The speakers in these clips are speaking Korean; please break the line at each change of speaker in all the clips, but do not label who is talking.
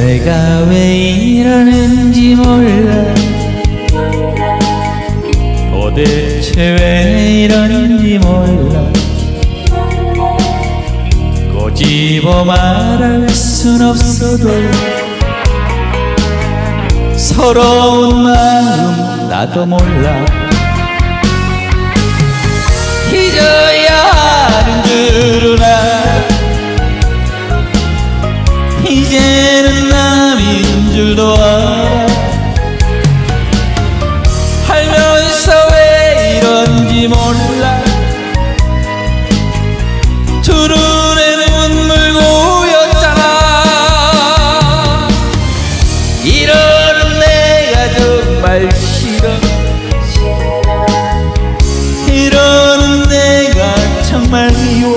내가 왜 이러는지 몰라. 도대체 왜 이러는지 몰라. 꼬집어 말할 순 없어도 서러운 마음 나도 몰라. 잊어야 하는 줄 줄도 알아 알면서 왜 이런지 몰라. 두 눈에 눈물 고였잖아. 이러는 내가 정말 싫어. 이러는 내가 정말 미워.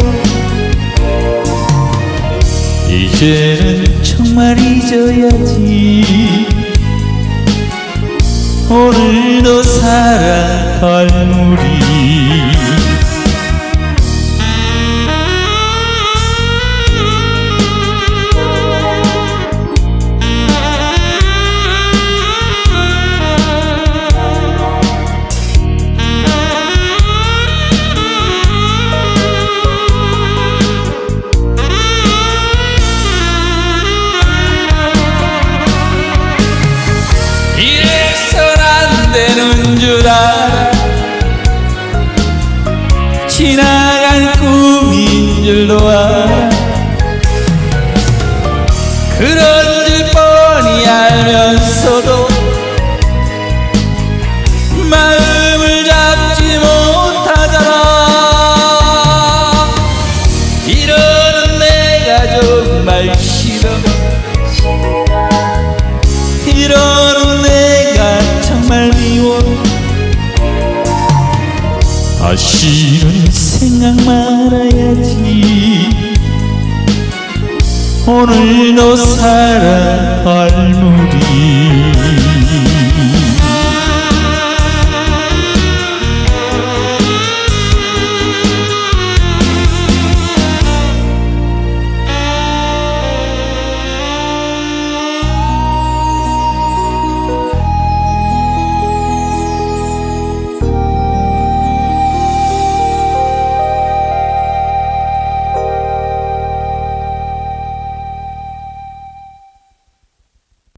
이제는 정말 잊어야지. 오늘도 살아갈 우리 이 지나간 꿈인 줄도 알아 그런 줄 뻔히 알면서도 마음을 잡지 못하잖아. 이러는 내가 정말 다시는 생각 말아야지. 오늘도 살아갈 무리.